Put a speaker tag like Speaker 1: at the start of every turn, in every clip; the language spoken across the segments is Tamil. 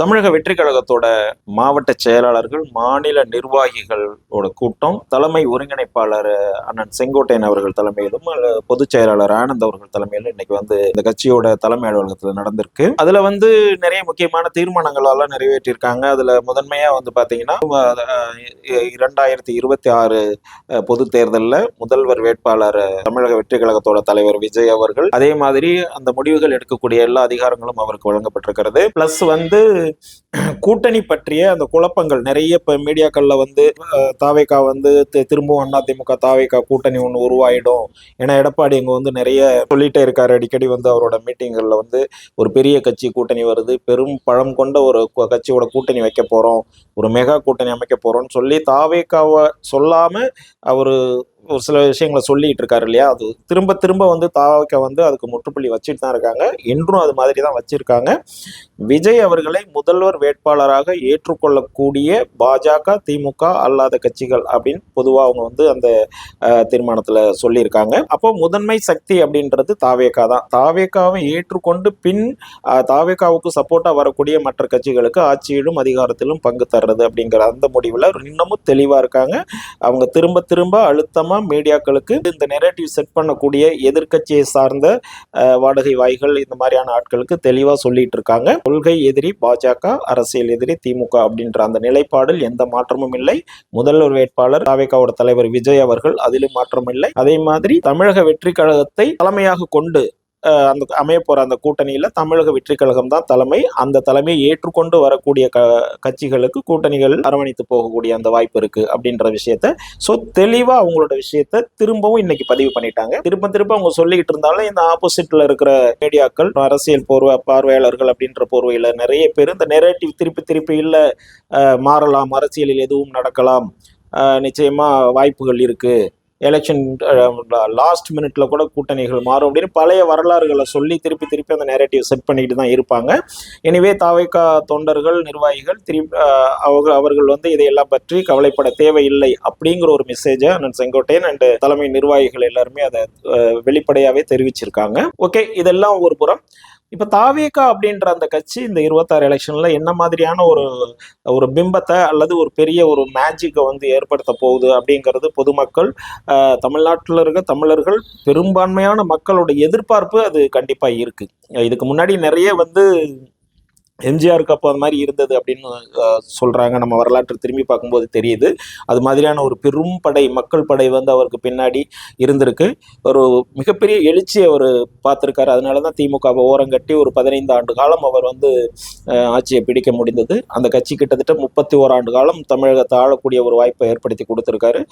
Speaker 1: தமிழக வெற்றி கழகத்தோட மாவட்ட செயலாளர்கள் மாநில நிர்வாகிகளோட கூட்டம் தலைமை ஒருங்கிணைப்பாளர் அண்ணன் செங்கோட்டையன் அவர்கள் தலைமையிலும் பொதுச் செயலாளர் ஆனந்த் அவர்கள் தலைமையிலும் இன்னைக்கு வந்து இந்த கட்சியோட தலைமை அலுவலகத்தில் நடந்திருக்கு. அதுல வந்து நிறைய முக்கியமான தீர்மானங்கள் எல்லாம் நிறைவேற்றியிருக்காங்க. அதுல முதன்மையா வந்து பாத்தீங்கன்னா இரண்டாயிரத்தி இருபத்தி ஆறு பொது தேர்தலில் முதல்வர் வேட்பாளர் தமிழக வெற்றி கழகத்தோட தலைவர் விஜய் அவர்கள். அதே மாதிரி அந்த முடிவுகள் எடுக்கக்கூடிய எல்லா அதிகாரங்களும் அவருக்கு வழங்கப்பட்டிருக்கிறது. பிளஸ் வந்து கூட்டணி பற்றிய அந்த குழப்பங்கள். நிறைய இப்போ மீடியாக்களில் வந்து அஹ், வந்து தி- திரும்பவும் அதிமுக தாவேகா கூட்டணி ஒன்று உருவாயிடும் ஏன்னா எடப்பாடி இங்கே வந்து நிறைய சொல்லிட்டே இருக்காரு. அடிக்கடி வந்து அவரோட மீட்டிங்களில் வந்து ஒரு பெரிய கட்சி கூட்டணி வருது. பெரும் பழம் கொண்ட ஒரு கட்சியோட கூட்டணி வைக்க போகிறோம் ஒரு மெகா கூட்டணி அமைக்க போகிறோம்னு சொல்லி தாவேக்காவை சொல்லாமல் அவர் ஒரு சில விஷயங்களை சொல்லிட்டு இருக்காரு இல்லையா? அது திரும்ப திரும்ப வந்து தாவேக்கா வந்து அதுக்கு முற்றுப்புள்ளி வச்சுட்டு தான் இருக்காங்க. இன்றும் அது மாதிரி தான் வச்சிருக்காங்க. விஜய் அவர்களை முதல்வர் வேட்பாளராக ஏற்றுக்கொள்ளக்கூடிய பாஜக திமுக அல்லாத கட்சிகள் அப்படின்னு பொதுவாக அவங்க வந்து அந்த தீர்மானத்தில் சொல்லியிருக்காங்க. அப்போ முதன்மை சக்தி அப்படின்றது தாவேக்கா தான். தாவேக்காவை ஏற்றுக்கொண்டு பின் அஹ், தாவேக்காவுக்கு வரக்கூடிய மற்ற கட்சிகளுக்கு ஆட்சியிலும் அதிகாரத்திலும் பங்கு தர்றது அப்படிங்கிற அந்த முடிவில் இன்னமும் தெளிவாக இருக்காங்க. அவங்க திரும்ப திரும்ப அழுத்தமாக அழுத்தமா மீடியாக்களுக்கு இந்த நெரேட்டிவ் செட் பண்ணக்கூடிய எதிர்க்கட்சியை சார்ந்த வாடகை வாய்கள் இந்த மாதிரியான ஆட்களுக்கு தெளிவா சொல்லிட்டு இருக்காங்க. கொள்கை எதிரி பாஜக அரசியல் எதிரி திமுக அப்படின்ற அந்த நிலைப்பாடில் எந்த மாற்றமும் இல்லை. முதல்வர் வேட்பாளர் தாவேகாவோட தலைவர் விஜய் அவர்கள் அதிலும் மாற்றம் இல்லை அதே மாதிரி தமிழக வெற்றி கழகத்தை தலைமையாக கொண்டு அந்த அமைய போகிற அந்த கூட்டணியில் தமிழக வெற்றி கழகம் தான் தலைமை. அந்த தலைமையை ஏற்றுக்கொண்டு வரக்கூடிய க கட்சிகளுக்கு கூட்டணிகள் அரவணைத்து போகக்கூடிய அந்த வாய்ப்பு இருக்குது அப்படின்ற விஷயத்த. ஸோ தெளிவாக அவங்களோட விஷயத்த திரும்பவும் இன்னைக்கு பதிவு பண்ணிட்டாங்க. திரும்ப திரும்ப அவங்க சொல்லிக்கிட்டு இருந்தாலும் இந்த ஆப்போசிட்டில் இருக்கிற மீடியாக்கள் அரசியல் போர்வை பார்வையாளர்கள் அப்படின்ற போர்வையில் நிறைய பேர் இந்த நெரேட்டிவ் திருப்பி திருப்பி இல்லை மாறலாம் அரசியலில் எதுவும் நடக்கலாம் நிச்சயமாக வாய்ப்புகள் இருக்குது எலெக்ஷன் லாஸ்ட் மினிட்ல கூட கூட்டணிகள் மாறும் அப்படின்னு பழைய வரலாறுகளை சொல்லி திருப்பி திருப்பி அந்த நேரட்டிவ் செட் பண்ணிட்டு தான் இருப்பாங்க. எனவே தாவைக்கா தொண்டர்கள் நிர்வாகிகள் திருப்பி அவர்கள் அவங்க அவர்கள் வந்து இதையெல்லாம் பற்றி கவலைப்பட தேவையில்லை அப்படிங்கிற ஒரு மெசேஜை அண்ணன் செங்கோட்டையன் அண்ட் தலைமை நிர்வாகிகள் எல்லாருமே அதை வெளிப்படையாகவே தெரிவிச்சிருக்காங்க. ஓகே இதெல்லாம் ஒரு புறம். இப்ப தாவேகா அப்படின்ற அந்த கட்சி இந்த இருபத்தாறு எலெக்ஷன்ல என்ன மாதிரியான ஒரு ஒரு பிம்பத்தை அல்லது ஒரு பெரிய ஒரு மேஜிக்கை வந்து ஏற்படுத்த போகுது அப்படிங்கிறது பொதுமக்கள் தமிழ்நாட்டில் இருக்க தமிழர்கள் பெரும்பான்மையான மக்களோட எதிர்பார்ப்பு அது கண்டிப்பா இருக்கு. இதுக்கு முன்னாடி நிறைய வந்து எம்ஜிஆருக்கு அப்போ அது மாதிரி இருந்தது அப்படின்னு சொல்கிறாங்க நம்ம வரலாற்று திரும்பி பார்க்கும்போது தெரியுது. அது மாதிரியான ஒரு பெரும் படை மக்கள் படை வந்து அவருக்கு பின்னாடி இருந்திருக்கு. ஒரு மிகப்பெரிய எழுச்சியை அவர் பார்த்துருக்காரு. அதனால தான் திமுகவை ஓரங்கட்டி ஒரு பதினைந்து ஆண்டு காலம் அவர் வந்து ஆட்சியை பிடிக்க முடிந்தது. அந்த கட்சி கிட்டத்தட்ட முப்பத்தி ஓராண்டு காலம் தமிழகத்தை ஆளக்கூடிய ஒரு வாய்ப்பை ஏற்படுத்தி கொடுத்துருக்காரு.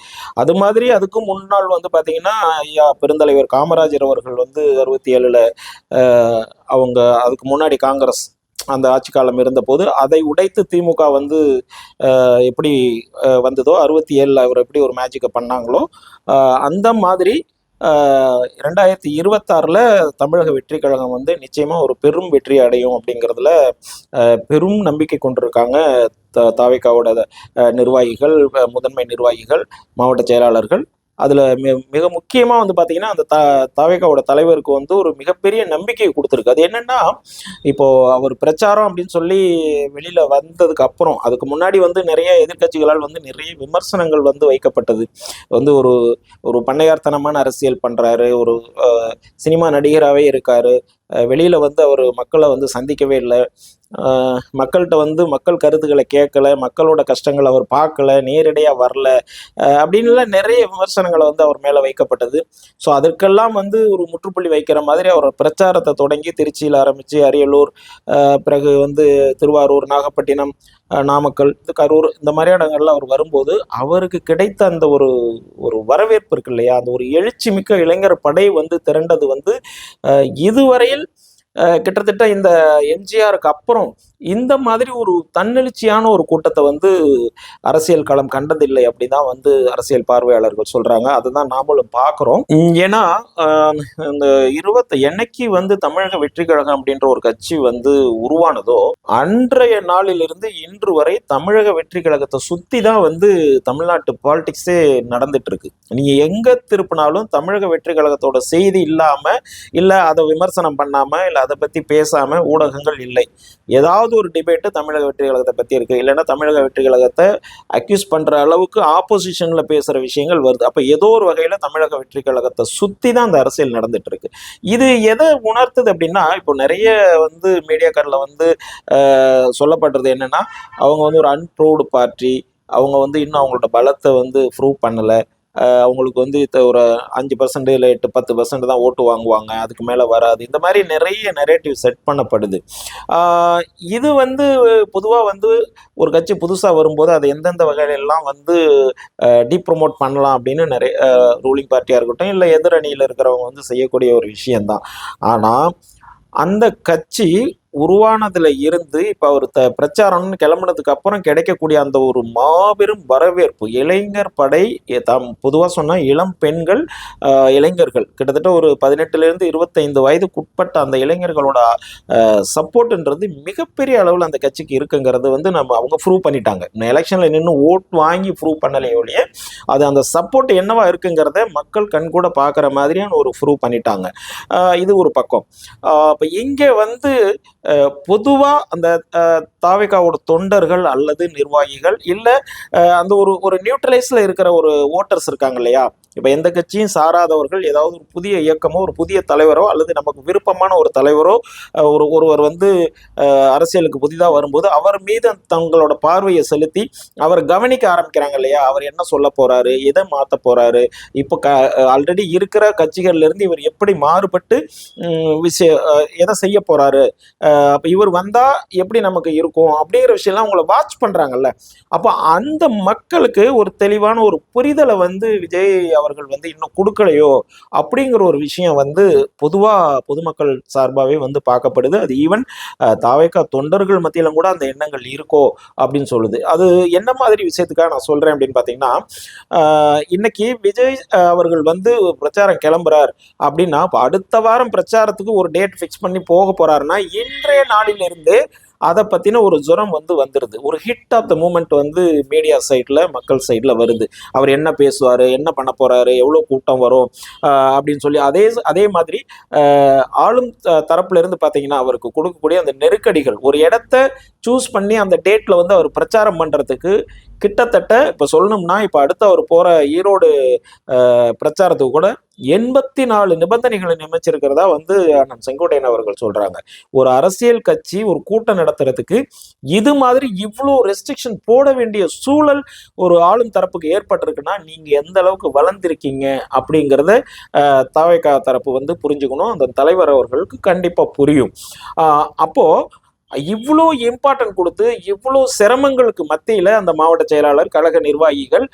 Speaker 1: அது மாதிரி அதுக்கு முன்னாள் வந்து பார்த்திங்கன்னா ஐயா பெருந்தலைவர் காமராஜர் அவர்கள் வந்து அறுபத்தி ஏழில் அவங்க அதுக்கு முன்னாடி காங்கிரஸ் அந்த ஆட்சி காலம் இருந்தபோது அதை உடைத்து திமுக வந்து எப்படி வந்ததோ அறுபத்தி ஏழில் அவர் எப்படி ஒரு மேஜிக்கை பண்ணாங்களோ அந்த மாதிரி ரெண்டாயிரத்தி இருபத்தாறில் தமிழக வெற்றி கழகம் வந்து நிச்சயமாக ஒரு பெரும் வெற்றி அடையும் அப்படிங்கிறதுல பெரும் நம்பிக்கை கொண்டிருக்காங்க த தாவேக்காவோட நிர்வாகிகள் முதன்மை நிர்வாகிகள் மாவட்ட செயலாளர்கள். அதில் மிக மிக முக்கியமாக வந்து பார்த்தீங்கன்னா அந்த த தாவேகாவோட தலைவருக்கு வந்து ஒரு மிகப்பெரிய நம்பிக்கையை கொடுத்துருக்கு. அது என்னென்னா இப்போது அவர் பிரச்சாரம் அப்படின்னு சொல்லி வெளியில் வந்ததுக்கு அப்புறம் அதுக்கு முன்னாடி வந்து நிறைய எதிர்க்கட்சிகளால் வந்து நிறைய விமர்சனங்கள் வந்து வைக்கப்பட்டது. வந்து ஒரு ஒரு பண்ணையார்த்தனமான அரசியல் பண்ணுறாரு ஒரு சினிமா நடிகராகவே இருக்காரு வெளியில் வந்து அவர் மக்களை வந்து சந்திக்கவே இல்லை. மக்கள்கிட்ட வந்து மக்கள் கருத்துக்களை கேட்கல மக்களோட கஷ்டங்களை அவர் பார்க்கல நேரடியாக வரல அப்படின்லாம் அப்படின்னுலாம் நிறைய விமர்சனங்களை வந்து அவர் மேலே வைக்கப்பட்டது. ஸோ அதற்கெல்லாம் வந்து ஒரு முற்றுப்புள்ளி வைக்கிற மாதிரி அவர் பிரச்சாரத்தை தொடங்கி திருச்சியில் ஆரம்பித்து அரியலூர் பிறகு வந்து திருவாரூர் நாகப்பட்டினம் நாமக்கல் நாமக்கல் கரூர் இந்த மாதிரியான இடங்கள்ல அவர் வரும்போது அவருக்கு கிடைத்த அந்த ஒரு ஒரு வரவேற்பு இருக்கு இல்லையா? அந்த ஒரு எழுச்சி மிக்க இளைஞர் படை வந்து திரண்டது வந்து இதுவரையில் கிட்டத்தட்ட இந்த எம்ஜிஆருக்கு அப்புறம் இந்த மாதிரி ஒரு தன்னெழுச்சியான ஒரு கூட்டத்தை வந்து அரசியல் களம் கண்டதில்லை அப்படிதான் வந்து அரசியல் பார்வையாளர்கள் சொல்றாங்க. அதுதான் நாமளும் பார்க்குறோம். ஏன்னா இந்த இருபத்தி என்னைக்கு வந்து தமிழக வெற்றி கழகம் அப்படின்ற ஒரு கட்சி வந்து உருவானதோ அன்றைய நாளிலிருந்து இன்று வரை தமிழக வெற்றி கழகத்தை சுத்தி தான் வந்து தமிழ்நாட்டு பாலிடிக்ஸே நடந்துட்டு இருக்கு நீங்க எங்க திருப்பினாலும் தமிழக வெற்றி கழகத்தோட செய்தி இல்லாம இல்ல அதை விமர்சனம் பண்ணாம இல்ல அதை பத்தி பேசாம ஊடகங்கள் இல்லை. ஏதாவது ஏதாவது ஒரு டிபேட்டு தமிழக வெற்றி கழகத்தை பற்றி இருக்குது இல்லைன்னா தமிழக வெற்றி கழகத்தை அக்யூஸ் பண்ணுற அளவுக்கு ஆப்போசிஷனில் பேசுகிற விஷயங்கள் வருது. அப்போ ஏதோ ஒரு வகையில் தமிழக வெற்றி கழகத்தை சுற்றி தான் அந்த அரசியல் நடந்துட்டு இருக்கு. இது எதை உணர்த்துது அப்படின்னா இப்போ நிறைய வந்து மீடியாக்காரில் வந்து சொல்லப்படுறது என்னென்னா அவங்க வந்து ஒரு அன்ப்ரூவ்டு பார்ட்டி அவங்க வந்து இன்னும் அவங்களோட பலத்தை வந்து ப்ரூவ் பண்ணலை. அவங்களுக்கு வந்து ஒரு அஞ்சு பர்சன்ட் இல்லை எட்டு பத்து பர்சன்ட் தான் ஓட்டு வாங்குவாங்க. அதுக்கு மேலே வராது. இந்த மாதிரி நிறைய நெரேட்டிவ் செட் பண்ணப்படுது. இது வந்து பொதுவாக வந்து ஒரு கட்சி புதுசாக வரும்போது அதை எந்தெந்த வகையிலெல்லாம் வந்து டீப் ப்ரொமோட் பண்ணலாம் அப்படின்னு நிறைய ரூலிங் பார்ட்டியாக இருக்கட்டும் இல்லை எதிரணியில் இருக்கிறவங்க வந்து செய்யக்கூடிய ஒரு விஷயம்தான். ஆனால் அந்த கட்சி உருவானதுல இருந்து இப்போ அவர் த பிரச்சாரம்னு கிளம்புனதுக்கு அப்புறம் கிடைக்கக்கூடிய அந்த ஒரு மாபெரும் வரவேற்பு இளைஞர் படை தாம் பொதுவாக சொன்னால் இளம் பெண்கள் இளைஞர்கள். கிட்டத்தட்ட ஒரு பதினெட்டுலேருந்து இருபத்தைந்து வயதுக்குட்பட்ட அந்த இளைஞர்களோட சப்போர்ட்ன்றது மிகப்பெரிய அளவில் அந்த கட்சிக்கு இருக்குங்கிறது வந்து நம்ம அவங்க ப்ரூவ் பண்ணிட்டாங்க. இந்த எலெக்ஷனில் நின்று ஓட் வாங்கி ப்ரூவ் பண்ணலையே ஒழிய அது அந்த சப்போர்ட் என்னவா இருக்குங்கிறத மக்கள் கண்கூட பார்க்குற மாதிரியான ஒரு ப்ரூவ் பண்ணிட்டாங்க. இது ஒரு பக்கம். இப்போ இங்கே வந்து பொதுவாக அந்த தாவேக்காவோட தொண்டர்கள் அல்லது நிர்வாகிகள் இல்லை அந்த ஒரு ஒரு நியூட்ரலைஸில் இருக்கிற ஒரு ஓட்டர்ஸ் இருக்காங்க இல்லையா? இப்போ எந்த கட்சியும் சாராதவர்கள் ஏதாவது ஒரு புதிய இயக்கமோ ஒரு புதிய தலைவரோ அல்லது நமக்கு விருப்பமான ஒரு தலைவரோ ஒரு ஒருவர் வந்து அரசியலுக்கு புதிதாக வரும்போது அவர் மீது தங்களோட பார்வையை செலுத்தி அவர் கவனிக்க ஆரம்பிக்கிறாங்க இல்லையா? அவர் என்ன சொல்ல போறாரு? எதை மாற்ற போறாரு? இப்போ க ஆல்ரெடி இருக்கிற கட்சிகள்ல இருந்து இவர் எப்படி மாறுபட்டு விஷய எதை செய்ய போறாரு? அப்போ இவர் வந்தா எப்படி நமக்கு இருக்கும்? அப்படிங்கிற விஷயம்லாம் உங்களை வாட்ச் பண்றாங்கல்ல. அப்போ அந்த மக்களுக்கு ஒரு தெளிவான ஒரு புரிதலை வந்து விஜய் அவர்கள் வந்து இன்னும் கொடுக்கலையோ அப்படிங்கிற ஒரு விஷயம் வந்து பொதுவாக பொதுமக்கள் சார்பாகவே வந்து பார்க்கப்படுது. அது ஈவன் தாவேக்கா தொண்டர்கள் மத்தியிலும் கூட அந்த எண்ணங்கள் இருக்கோ அப்படின்னு சொல்லுது. அது என்ன மாதிரி விஷயத்துக்காக நான் சொல்கிறேன் அப்படின்னு பார்த்தீங்கன்னா இன்னைக்கு விஜய் அவர்கள் வந்து பிரச்சாரம் கிளம்புறார் அப்படின்னா இப்போ அடுத்த வாரம் பிரச்சாரத்துக்கு ஒரு டேட் ஃபிக்ஸ் பண்ணி போக போகிறாருன்னா இன்றைய நாளிலிருந்து அதை பற்றின ஒரு ஜுரம் வந்து வந்துடுது ஒரு ஹிட் ஆஃப் த மூமெண்ட் வந்து மீடியா சைடில் மக்கள் சைடில் வருது. அவர் என்ன பேசுவார் என்ன பண்ண போகிறாரு எவ்வளோ கூட்டம் வரும் அப்படின்னு சொல்லி அதே அதே மாதிரி ஆளும் தரப்புலேருந்து பார்த்தீங்கன்னா அவருக்கு கொடுக்கக்கூடிய அந்த நெருக்கடிகள். ஒரு இடத்த சூஸ் பண்ணி அந்த டேட்டில் வந்து அவர் பிரச்சாரம் பண்ணுறதுக்கு கிட்டத்தட்ட இப்போ சொல்லணும்னா இப்போ அடுத்து அவர் போகிற ஈரோடு பிரச்சாரத்துக்கு கூட எண்பத்தி நாலு நிபந்தனைகளை நியமிச்சிருக்கிறதா வந்து அண்ணன் செங்கோட்டையன் அவர்கள் சொல்றாங்க. ஒரு அரசியல் கட்சி ஒரு கூட்டம் நடத்துறதுக்கு இது மாதிரி இவ்வளோ ரெஸ்ட்ரிக்ஷன் போட வேண்டிய சூழல் ஒரு ஆளும் தரப்புக்கு ஏற்பட்டிருக்குன்னா நீங்க எந்த அளவுக்கு வளர்ந்திருக்கீங்க அப்படிங்கிறத தவைக்கா தரப்பு வந்து புரிஞ்சுக்கணும். அந்த தலைவர் அவர்களுக்கு கண்டிப்பா புரியும். அப்போ இவ்வளோ இம்பார்ட்டன்ட் கொடுத்து இவ்வளோ சிரமங்களுக்கு மத்தியில் அந்த மாவட்ட செயலாளர் கழக நிர்வாகிகள்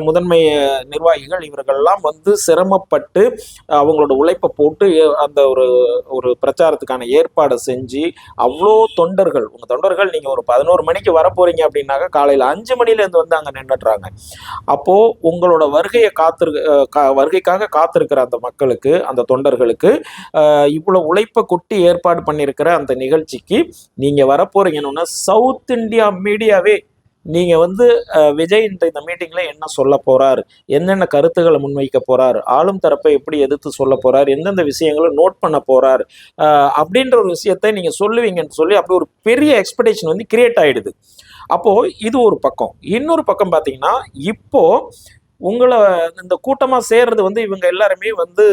Speaker 1: முதன்மை நிர்வாகிகள் இவர்கள்லாம் வந்து சிரமப்பட்டு அவங்களோட உழைப்பை போட்டு அந்த ஒரு ஒரு பிரச்சாரத்துக்கான ஏற்பாடை செஞ்சு அவ்வளோ தொண்டர்கள் உங்கள் தொண்டர்கள் நீங்கள் ஒரு பதினோரு மணிக்கு வர போறீங்க அப்படின்னாக்க காலையில் அஞ்சு மணிலேருந்து வந்து அங்கே நின்றுட்டுறாங்க அப்போது உங்களோட வருகையை காத்திரு கா வருகைக்காக காத்திருக்கிற அந்த மக்களுக்கு அந்த தொண்டர்களுக்கு இவ்வளோ உழைப்பை கொட்டி ஏற்பாடு பண்ணியிருக்கிற அந்த நிகழ்ச்சிக்கு நீங்கள் வரப்போறீங்கன்னு சவுத் இந்தியா மீடியாவே நீங்கள் வந்து அஹ், விஜய் இந்த இந்த மீட்டிங்கில் என்ன சொல்ல போகிறார் என்னென்ன கருத்துக்களை முன்வைக்க போகிறார் ஆளும் தரப்பை எப்படி எதிர்த்து சொல்ல போகிறார் எந்தெந்த விஷயங்களை நோட் பண்ண போகிறார் அப்படின்ற ஒரு விஷயத்தை நீங்கள் சொல்லுவீங்கன்னு சொல்லி அப்படி ஒரு பெரிய எக்ஸ்பெக்டேஷன் வந்து கிரியேட் ஆகிடுது அப்போது இது ஒரு பக்கம். இன்னொரு பக்கம் பார்த்தீங்கன்னா இப்போது உங்களை இந்த கூட்டமா சேர்றது வந்து இவங்க எல்லாருமே வந்து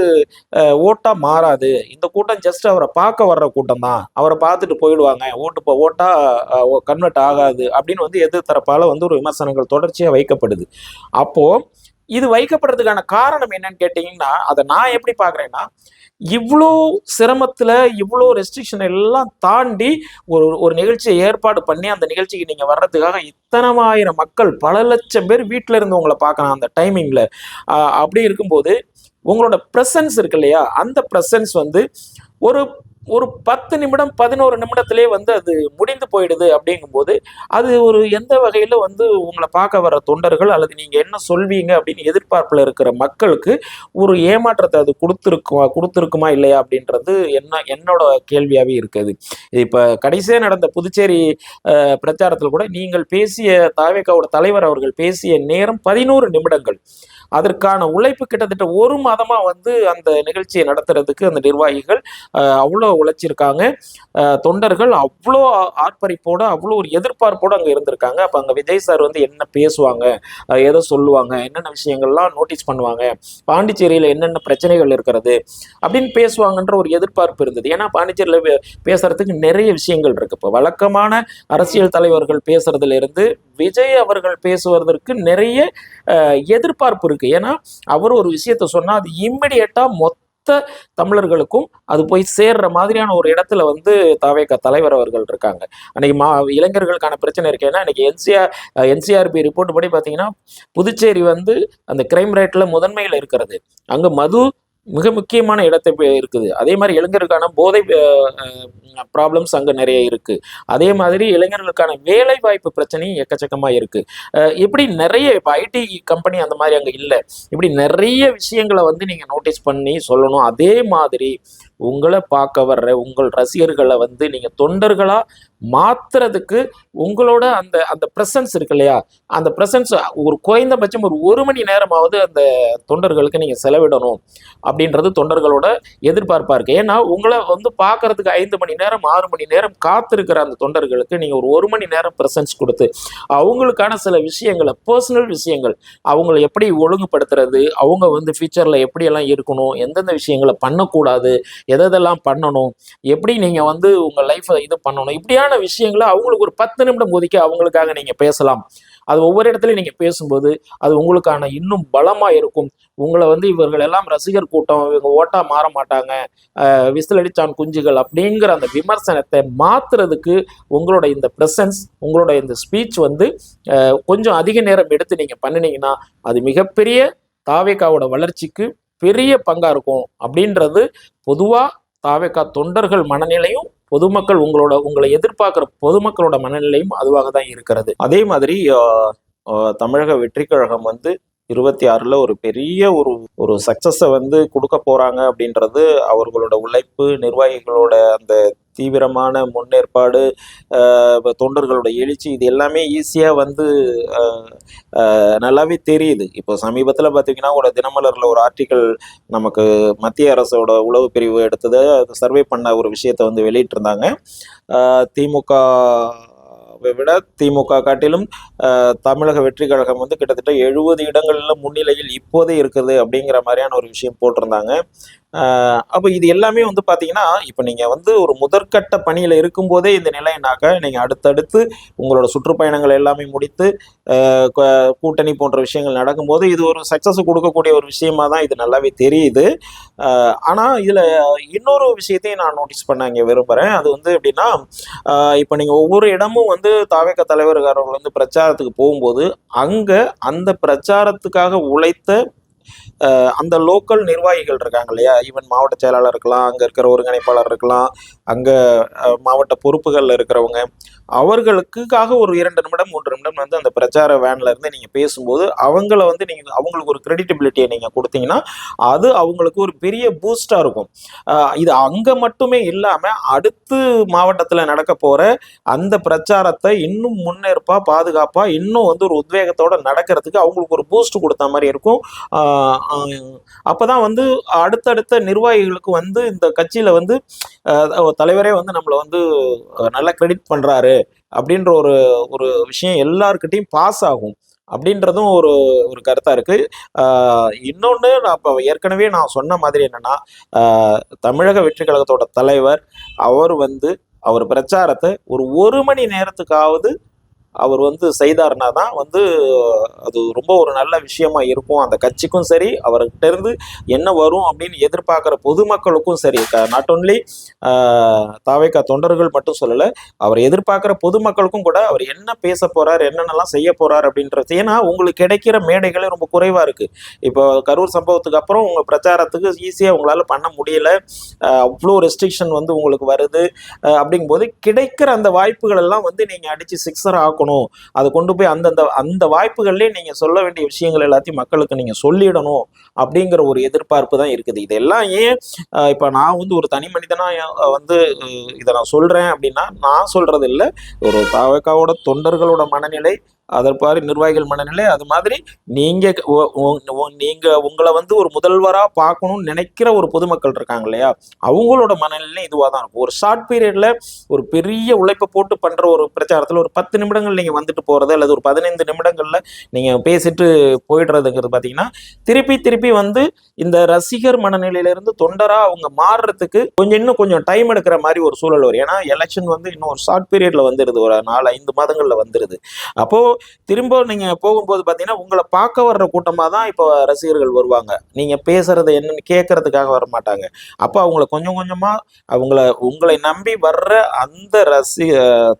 Speaker 1: ஓட்டாக ஓட்டா மாறாது. இந்த கூட்டம் ஜஸ்ட் அவரை பார்க்க வர்ற கூட்டம் தான். அவரை பார்த்துட்டு போயிடுவாங்க. ஓட்டு போ ஓட்டா கன்வெர்ட் ஆகாது அப்படின்னு வந்து எதிர்த்தரப்பால வந்து ஒரு விமர்சனங்கள் தொடர்ச்சியா வைக்கப்படுது. அப்போ இது வைக்கப்படுறதுக்கான காரணம் என்னன்னு கேட்டிங்கன்னா அதை நான் எப்படி பார்க்குறேன்னா இவ்வளோ சிரமத்தில் இவ்வளோ ரெஸ்ட்ரிக்ஷன் எல்லாம் தாண்டி ஒரு ஒரு நிகழ்ச்சியை ஏற்பாடு பண்ணி அந்த நிகழ்ச்சிக்கு நீங்கள் வர்றதுக்காக இத்தனமாயிரம் மக்கள் பல லட்சம் பேர் வீட்டில் இருந்து உங்களை பார்க்கலாம் அந்த டைமிங்கில் அப்படி இருக்கும்போது உங்களோட ப்ரெசன்ஸ் இருக்கு இல்லையா? அந்த ப்ரெசன்ஸ் வந்து ஒரு ஒரு பத்து நிமிடம் பதினோரு நிமிடத்திலே வந்து அது முடிந்து போயிடுது அப்படிங்கும்போது அது ஒரு எந்த வகையில் வந்து உங்களை பார்க்க வர தொண்டர்கள் அல்லது நீங்கள் என்ன சொல்வீங்க அப்படின்னு எதிர்பார்ப்பில் இருக்கிற மக்களுக்கு ஒரு ஏமாற்றத்தை அது கொடுத்துருக்குமா கொடுத்துருக்குமா இல்லையா அப்படின்றது என்ன என்னோட கேள்வியாகவே இருக்குது. இப்போ கடைசியாக நடந்த புதுச்சேரி பிரச்சாரத்தில் கூட நீங்கள் பேசிய தாவேக்காவோட தலைவர் அவர்கள் பேசிய நேரம் பதினோரு நிமிடங்கள். அதற்கான உழைப்பு கிட்டத்தட்ட ஒரு மாதமாக வந்து அந்த நிகழ்ச்சியை நடத்துறதுக்கு அந்த நிர்வாகிகள் அவ்வளோ உழைச்சிருக்காங்க. தொண்டர்கள் அவ்வளோ ஆர்ப்பரிப்போட அவ்வளோ ஒரு எதிர்பார்ப்போடு அங்கே இருந்திருக்காங்க. அப்போ அங்கே விஜய் சார் வந்து என்ன பேசுவாங்க எதை சொல்லுவாங்க என்னென்ன விஷயங்கள்லாம் நோட்டீஸ் பண்ணுவாங்க பாண்டிச்சேரியில் என்னென்ன பிரச்சனைகள் இருக்கிறது அப்படின்னு பேசுவாங்கன்ற ஒரு எதிர்பார்ப்பு இருந்தது. ஏன்னா பாண்டிச்சேரியில் பேசுறதுக்கு நிறைய விஷயங்கள் இருக்கு. இப்போ வழக்கமான அரசியல் தலைவர்கள் பேசுறதுல இருந்து விஜய் அவர்கள் பேசுவதற்கு நிறைய எதிர்பார்ப்பு இருக்கு. ஏன்னா அவர் ஒரு விஷயத்த சொன்னா அது இம்மிடியட்டா மொத்த தமிழர்களுக்கும் அது போய் சேர்ற மாதிரியான ஒரு இடத்துல வந்து தாவேக தலைவர் அவர்கள் இருக்காங்க. அன்னைக்கு மா இளைஞர்களுக்கான பிரச்சனை இருக்கு. ஏன்னா இன்னைக்கு என்சிஆர் என்சிஆர்பி ரிப்போர்ட் படி பார்த்தீங்கன்னா புதுச்சேரி வந்து அந்த கிரைம் ரேட்ல முதன்மையில் இருக்கிறது. அங்க மது மிக முக்கியமான இடத்தை இருக்குது. அதே மாதிரி இளைஞருக்கான போதை ப்ராப்ளம்ஸ் அங்கே நிறைய இருக்கு. அதே மாதிரி இளைஞர்களுக்கான வேலை வாய்ப்பு பிரச்சனையும் எக்கச்சக்கமாக இருக்கு. இப்படி நிறைய இப்போ ஐடி கம்பெனி அந்த மாதிரி அங்கே இல்லை. இப்படி நிறைய விஷயங்களை வந்து நீங்கள் நோட்டீஸ் பண்ணி சொல்லணும். அதே மாதிரி உங்களை பார்க்க வர்ற உங்கள் ரசிகர்களை வந்து நீங்கள் தொண்டர்களாக மாத்துறதுக்கு உங்களோட அந்த அந்த ப்ரெசன்ஸ் இருக்கு இல்லையா? அந்த ப்ரெசன்ஸ் ஒரு குறைந்தபட்சம் ஒரு ஒரு மணி நேரமாவது அந்த தொண்டர்களுக்கு நீங்கள் செலவிடணும் அப்படின்றது தொண்டர்களோட எதிர்பார்ப்பாக இருக்குது ஏன்னா உங்களை வந்து பார்க்கறதுக்கு ஐந்து மணி நேரம் ஆறு மணி நேரம் காத்திருக்கிற அந்த தொண்டர்களுக்கு நீங்கள் ஒரு ஒரு மணி நேரம் ப்ரெசன்ஸ் கொடுத்து அவங்களுக்கான சில விஷயங்களை பர்சனல் விஷயங்கள் அவங்கள எப்படி ஒழுங்குபடுத்துறது அவங்க வந்து ஃபியூச்சரில் எப்படியெல்லாம் இருக்கணும் எந்தெந்த விஷயங்களை பண்ணக்கூடாது எதெல்லாம் பண்ணணும் எப்படி நீங்கள் வந்து உங்கள் லைஃப்பை இது பண்ணணும் இப்படியான விஷயங்களை அவங்களுக்கு ஒரு பத்து நிமிடம் ஒதுக்கி அவங்களுக்காக நீங்கள் பேசலாம். அது ஒவ்வொரு இடத்துலையும் நீங்கள் பேசும்போது அது உங்களுக்கான இன்னும் பலமாக இருக்கும். உங்களை வந்து இவர்கள் எல்லாம் ரசிகர் கூட்டம் இவங்க ஓட்டா மாற மாட்டாங்க. விசிலடிச்சான் விசில் குஞ்சுகள் அப்படிங்கிற அந்த விமர்சனத்தை மாத்துறதுக்கு உங்களோட இந்த ப்ரெசன்ஸ் உங்களோட இந்த ஸ்பீச் வந்து கொஞ்சம் அதிக நேரம் எடுத்து நீங்கள் பண்ணினீங்கன்னா அது மிகப்பெரிய தாவேக்காவோட வளர்ச்சிக்கு பெரிய பங்காக இருக்கும். அப்படின்றது பொதுவாக தாவேக்கா தொண்டர்கள் மனநிலையும் பொதுமக்கள் உங்களோட உங்களை எதிர்பார்க்குற பொதுமக்களோட மனநிலையும் அதுவாக தான் இருக்கிறது. அதே மாதிரி தமிழக வெற்றி கழகம் வந்து இருபத்தி ஆறில் ஒரு பெரிய ஒரு ஒரு சக்சஸை வந்து கொடுக்க போகிறாங்க அப்படின்றது அவர்களோட உழைப்பு நிர்வாகிகளோட அந்த தீவிரமான முன்னேற்பாடு தொண்டர்களோட எழுச்சி இது எல்லாமே ஈஸியாக வந்து நல்லாவே தெரியுது. இப்போ சமீபத்தில் பார்த்தீங்கன்னா ஒரு தினமலரில் ஒரு ஆர்டிக்கல் நமக்கு மத்திய அரசோட உளவு பிரிவு எடுத்தது. சர்வே பண்ண ஒரு விஷயத்தை வந்து வெளியிட்டிருந்தாங்க. திமுக விட திமுக காட்டிலும் ஆஹ், தமிழக வெற்றி கழகம் வந்து கிட்டத்தட்ட எழுபது இடங்களில் முன்னிலையில் இப்போதே இருக்குது அப்படிங்கிற மாதிரியான ஒரு விஷயம் போட்டிருந்தாங்க. அப்போ இது எல்லாமே வந்து பார்த்தீங்கன்னா இப்போ நீங்கள் வந்து ஒரு முதற்கட்ட பணியில் இருக்கும்போதே இந்த நிலைனாக்க நீங்கள் அடுத்தடுத்து உங்களோட சுற்றுப்பயணங்கள் எல்லாமே முடித்து கூட்டணி போன்ற விஷயங்கள் நடக்கும்போது இது ஒரு சக்ஸஸ் கொடுக்கக்கூடிய ஒரு விஷயமா தான் இது நல்லாவே தெரியுது. ஆனால் இதில் இன்னொரு விஷயத்தையும் நான் நோட்டீஸ் பண்ண இங்கே விரும்புகிறேன் அது வந்து எப்படின்னா இப்போ நீங்கள் ஒவ்வொரு இடமும் வந்து தாவேக்க தலைவர்கள் வந்து பிரச்சாரத்துக்கு போகும்போது அங்கே அந்த பிரச்சாரத்துக்காக உழைத்த அந்த லோக்கல் நிர்வாகிகள் இருக்காங்க இல்லையா? ஈவன் மாவட்ட செயலாளர் இருக்கலாம் அங்கே இருக்கிற ஒருங்கிணைப்பாளர் இருக்கலாம் அங்கே மாவட்ட பொறுப்புகளில் இருக்கிறவங்க அவர்களுக்காக ஒரு இரண்டு நிமிடம் மூன்று நிமிடம் வந்து அந்த பிரச்சார வேன்ல இருந்து நீங்கள் பேசும்போது அவங்கள வந்து நீங்கள் அவங்களுக்கு ஒரு கிரெடிட்டபிலிட்டியை நீங்கள் கொடுத்தீங்கன்னா அது அவங்களுக்கு ஒரு பெரிய பூஸ்டாக இருக்கும். இது அங்கே மட்டுமே இல்லாம அடுத்து மாவட்டத்தில் நடக்க போகிற அந்த பிரச்சாரத்தை இன்னும் முன்னேற்பாக பாதுகாப்பாக இன்னும் வந்து ஒரு உத்வேகத்தோட நடக்கிறதுக்கு அவங்களுக்கு ஒரு பூஸ்ட் கொடுத்த மாதிரி இருக்கும். ஆஹ் ஆஹ் அப்பதான் வந்து அடுத்தடுத்த நிர்வாகிகளுக்கு வந்து இந்த கட்சியில வந்து தலைவரே வந்து நம்மளை வந்து நல்லா கிரெடிட் பண்றாரு அப்படின்ற ஒரு ஒரு விஷயம் எல்லாருக்கிட்டையும் பாஸ் ஆகும் அப்படின்றதும் ஒரு ஒரு கருத்தா இருக்கு. இன்னொன்று நான் இப்போ ஏற்கனவே நான் சொன்ன மாதிரி என்னன்னா தமிழக வெற்றி கழகத்தோட தலைவர் அவர் வந்து அவர் பிரச்சாரத்தை ஒரு ஒரு மணி நேரத்துக்காவது அவர் வந்து செய்தார்னா தான் வந்து அது ரொம்ப ஒரு நல்ல விஷயமா இருக்கும். அந்த கட்சிக்கும் சரி அவர்கிட்ட இருந்து என்ன வரும் அப்படின்னு எதிர்பார்க்குற பொதுமக்களுக்கும் சரி. நாட் ஓன்லி தாவைக்கா தொண்டர்கள் மட்டும் சொல்லலை அவர் எதிர்பார்க்குற பொதுமக்களுக்கும் கூட அவர் என்ன பேச போறார் என்னென்னலாம் செய்ய போறார் அப்படின்றது. ஏன்னா உங்களுக்கு கிடைக்கிற மேடைகளே ரொம்ப குறைவாக இருக்குது இப்போ கரூர் சம்பவத்துக்கு அப்புறம் உங்கள் பிரச்சாரத்துக்கு ஈஸியாக உங்களால் பண்ண முடியல. அவ்வளோ ரெஸ்ட்ரிக்ஷன் வந்து உங்களுக்கு வருது. அப்படிங்கும்போது கிடைக்கிற அந்த வாய்ப்புகள் எல்லாம் வந்து நீங்கள் அடித்து சிக்ஸர் ஆகும் பார்க்கணும். அதை கொண்டு போய் அந்தந்த அந்த வாய்ப்புகள்லேயே நீங்கள் சொல்ல வேண்டிய விஷயங்கள் எல்லாத்தையும் மக்களுக்கு நீங்கள் சொல்லிடணும் அப்படிங்கிற ஒரு எதிர்பார்ப்பு தான் இருக்குது. இதெல்லாம் ஏன் இப்போ நான் வந்து ஒரு தனி மனிதனாக வந்து இதை நான் சொல்கிறேன் அப்படின்னா நான் சொல்கிறது இல்லை ஒரு தாவக்காவோட தொண்டர்களோட மனநிலை அதற்பாரி நிர்வாகிகள் மனநிலை அது மாதிரி நீங்கள் நீங்கள் உங்களை வந்து ஒரு முதல்வராக பார்க்கணும்னு நினைக்கிற ஒரு பொதுமக்கள் இருக்காங்க இல்லையா? அவங்களோட மனநிலை இதுவாக தான் இருக்கும். ஒரு ஷார்ட் பீரியட்ல ஒரு பெரிய உழைப்பை போட்டு பண்ற ஒரு பிரச்சாரத்தில் ஒரு பத்து நிமிடங்கள் நீங்க வந்துட்டு போறது அல்லது ஒரு பதினைந்து நிமிடங்கள்ல நீங்க பேசிட்டு போயிடுறதுங்கிறது பாத்தீங்கன்னா திருப்பி திருப்பி வந்து இந்த ரசிகர் மனநிலையில இருந்து தொண்டரா அவங்க மாறுறதுக்கு கொஞ்சம் இன்னும் கொஞ்சம் டைம் எடுக்கிற மாதிரி ஒரு சூழல் வரும். ஏன்னா எலெக்ஷன் வந்து இன்னும் ஒரு ஷார்ட் பீரியட்ல வந்துருது. ஒரு நாலு ஐந்து மாதங்கள்ல வந்துருது. அப்போ திரும்ப நீங்க போகும்போது பார்த்தீங்கன்னா உங்களை பார்க்க வர்ற கூட்டமா தான் இப்போ ரசிகர்கள் வருவாங்க. நீங்க பேசுறது என்னன்னு கேட்கறதுக்காக வர மாட்டாங்க. அப்போ அவங்கள கொஞ்சம் கொஞ்சமா அவங்கள உங்களை நம்பி வர்ற அந்த ரசி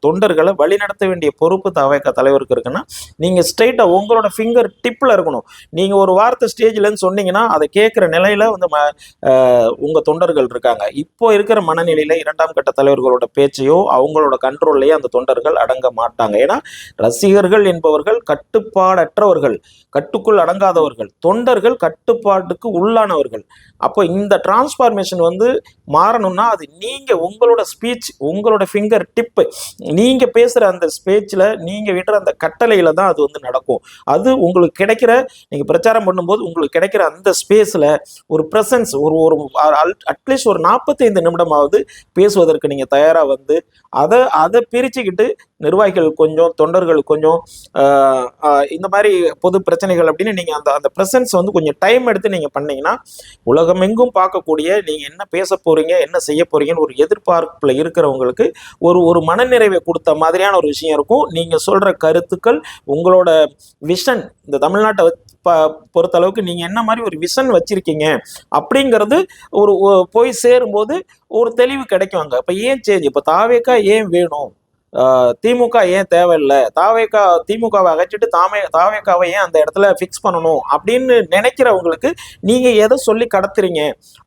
Speaker 1: தொண்டர்களை வழிநடத்த வேண்டிய பொறுப்பு தவைக்க தலைவருக்கு இருக்குன்னா நீங்கள் ஸ்ட்ரெயிட்டாக உங்களோட ஃபிங்கர் டிப்பில் இருக்கணும். நீங்கள் ஒரு வார்த்தை ஸ்டேஜ்ல சொன்னீங்கன்னா அதை கேட்குற நிலையில் வந்து ம- உங்கள் தொண்டர்கள் இருக்காங்க. இப்போ இருக்கிற மனநிலையில் இரண்டாம் கட்ட தலைவர்களோட பேச்சையோ அவங்களோட கண்ட்ரோல்லையோ அந்த தொண்டர்கள் அடங்க மாட்டாங்க. ஏன்னா ரசிகர்கள் என்பவர்கள் கட்டுப்பாடற்றவர்கள் கட்டுக்குள் அடங்காதவர்கள். தொண்டர்கள் கட்டுப்பாட்டுக்கு உள்ளானவர்கள். அப்போ இந்த டிரான்ஸ்ஃபார்மேஷன் வந்து மாறணும்னா அது நீங்கள் உங்களோட ஸ்பீச் உங்களோட ஃபிங்கர் டிப்பு நீங்கள் பேசுகிற அந்த ஸ்பீச்சில் நீங்க விடுற அந்த கட்டளையில தான் அது வந்து நடக்கும். அது உங்களுக்கு கிடைக்கிற நீங்க பிரச்சாரம் பண்ணும்போது உங்களுக்கு கிடைக்கிற அந்த ஸ்பேஸ்ல ஒரு பிரசன்ஸ் ஒரு ஒரு அட்லீஸ்ட் ஒரு நாற்பத்தைந்து நிமிடமாவது பேசுவதற்கு நீங்க தயாரா வந்து அதை அதை பிரிச்சுக்கிட்டு நிர்வாகிகள் கொஞ்சம் தொண்டர்கள் கொஞ்சம் இந்த மாதிரி பொது பிரச்சனைகள் அப்படின்னு நீங்கள் அந்த அந்த பிரசன்ஸ் வந்து கொஞ்சம் டைம் எடுத்து நீங்கள் பண்ணீங்கன்னா உலகமெங்கும் பார்க்கக்கூடிய நீங்கள் என்ன பேச போகிறீங்க என்ன செய்ய போறீங்கன்னு ஒரு எதிர்பார்ப்பில் இருக்கிறவங்களுக்கு ஒரு ஒரு மனநிறைவை கொடுத்த மாதிரியான ஒரு விஷயம் இருக்கும். நீங்கள் சொல்கிற கருத்துக்கள் உங்களோட விஷன் இந்த தமிழ்நாட்டை ப- பொறுத்தளவுக்கு நீங்கள் என்ன மாதிரி ஒரு விஷன் வச்சுருக்கீங்க அப்படிங்கிறது ஒரு போய் சேரும்போது ஒரு தெளிவு கிடைக்கும் அங்கே. அப்போ ஏன் சேஞ்ச் இப்போ தாவேக்கா ஏன் வேணும்? திமுக ஏன் தேவையில்லை? தாவேக்கா திமுகவை அகற்றிட்டு தாமே தாவேக்காவை ஏன் அந்த இடத்துல ஃபிக்ஸ் பண்ணணும்? அப்படின்னு நினைக்கிறவங்களுக்கு நீங்கள் எதை சொல்லி கடத்துறீங்க?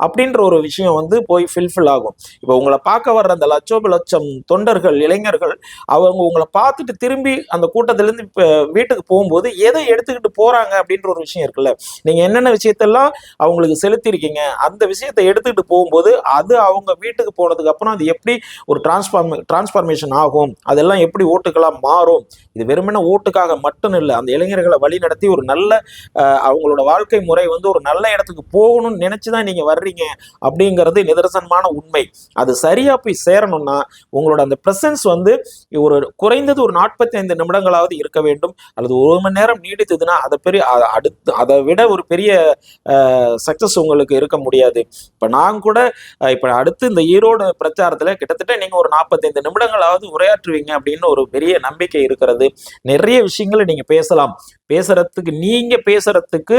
Speaker 1: அப்படின்ற ஒரு விஷயம் வந்து போய் ஃபில்ஃபில் ஆகும். இப்போ உங்களை பார்க்க வர்ற அந்த லட்சோப லட்சம் தொண்டர்கள் இளைஞர்கள் அவங்க உங்களை பார்த்துட்டு திரும்பி அந்த கூட்டத்திலேருந்து இப்போ வீட்டுக்கு போகும்போது எதை எடுத்துக்கிட்டு போகிறாங்க அப்படின்ற ஒரு விஷயம் இருக்குல்ல? நீங்கள் என்னென்ன விஷயத்தெல்லாம் அவங்களுக்கு செலுத்தியிருக்கீங்க? அந்த விஷயத்தை எடுத்துக்கிட்டு போகும்போது அது அவங்க வீட்டுக்கு போனதுக்கு அப்புறம் அது எப்படி ஒரு டிரான்ஸ்ஃபார்ம் டிரான்ஸ்ஃபார்மேஷன் ஆகும்? அதெல்லாம் எப்படி ஓட்டுகளாக மாறும்? இது வெறுமனே ஓட்டுக்காக மட்டும் இல்லை அந்த இளைஞர்களை வழி நடத்தி ஒரு நல்ல அவங்களோட வாழ்க்கை முறை வந்து ஒரு நல்ல இடத்துக்கு போகணும்னு நினைச்சு தான் நீங்கள் வர்றீங்க அப்படிங்கிறது நிதர்சனமான உண்மை. அது சரியா போய் சேரணும்னா உங்களோட அந்த ப்ரெசன்ஸ் வந்து ஒரு குறைந்தது ஒரு நாற்பத்தி ஐந்து நிமிடங்களாவது இருக்க வேண்டும். அல்லது ஒரு மணி நேரம் நீடித்ததுன்னா அதை பெரிய அடுத்து அதை விட ஒரு பெரிய சக்சஸ் உங்களுக்கு இருக்க முடியாது. இப்போ நான் கூட இப்போ அடுத்து இந்த ஈரோடு பிரச்சாரத்தில் கிட்டத்தட்ட நீங்கள் ஒரு நாற்பத்தைந்து நிமிடங்களாவது உரையாற்றுவீங்க அப்படின்னு ஒரு பெரிய நம்பிக்கை இருக்கிறது. நிறைய விஷயங்களை நீங்க பேசலாம். பேசுறதுக்கு நீங்க பேசுறதுக்கு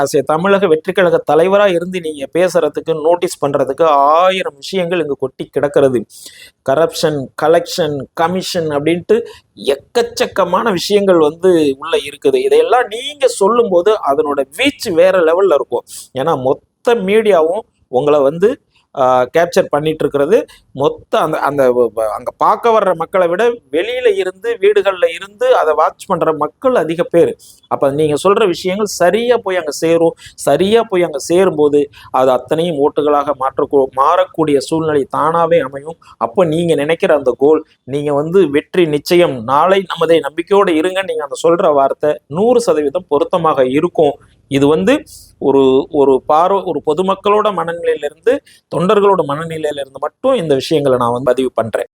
Speaker 1: ஆஸ் தமிழக வெற்றி கழக தலைவராக இருந்து நீங்க பேசுறதுக்கு நோட்டீஸ் பண்றதுக்கு ஆயிரம் விஷயங்கள் இங்கே கொட்டி கிடக்கிறது. கரப்ஷன் கலெக்ஷன் கமிஷன் அப்படின்ட்டு எக்கச்சக்கமான விஷயங்கள் வந்து உள்ள இருக்குது. இதையெல்லாம் நீங்க சொல்லும்போது அதனோட வீச்சு வேற லெவல்ல இருக்கும். ஏன்னா மொத்த மீடியாவும் உங்களை வந்து கேப்சர் பண்ணிட்டு இருக்கிறது மொத்த அந்த அந்த அங்கே பார்க்க வர்ற மக்களை விட வெளியில இருந்து வீடுகளில் இருந்து அதை வாட்ச் பண்ற மக்கள் அதிக பேர். அப்போ நீங்க சொல்ற விஷயங்கள் சரியா போய் அங்கே சேரும். சரியா போய் அங்கே சேரும்போது அது அத்தனையும் ஓட்டுகளாக மாற்ற மாறக்கூடிய சூழ்நிலை தானாகவே அமையும். அப்போ நீங்க நினைக்கிற அந்த கோல் நீங்க வந்து வெற்றி நிச்சயம் நாளை நமதை நம்பிக்கையோடு இருங்க. நீங்க அந்த சொல்ற வார்த்தை நூறு சதவீதம் பொருத்தமாக இருக்கும். இது வந்து ஒரு ஒரு பார்வை ஒரு பொதுமக்களோட மனநிலையிலிருந்து தொண்டர்களோட மனநிலையிலிருந்து மட்டும் இந்த விஷயங்களை நான் வந்து பதிவு பண்றேன்.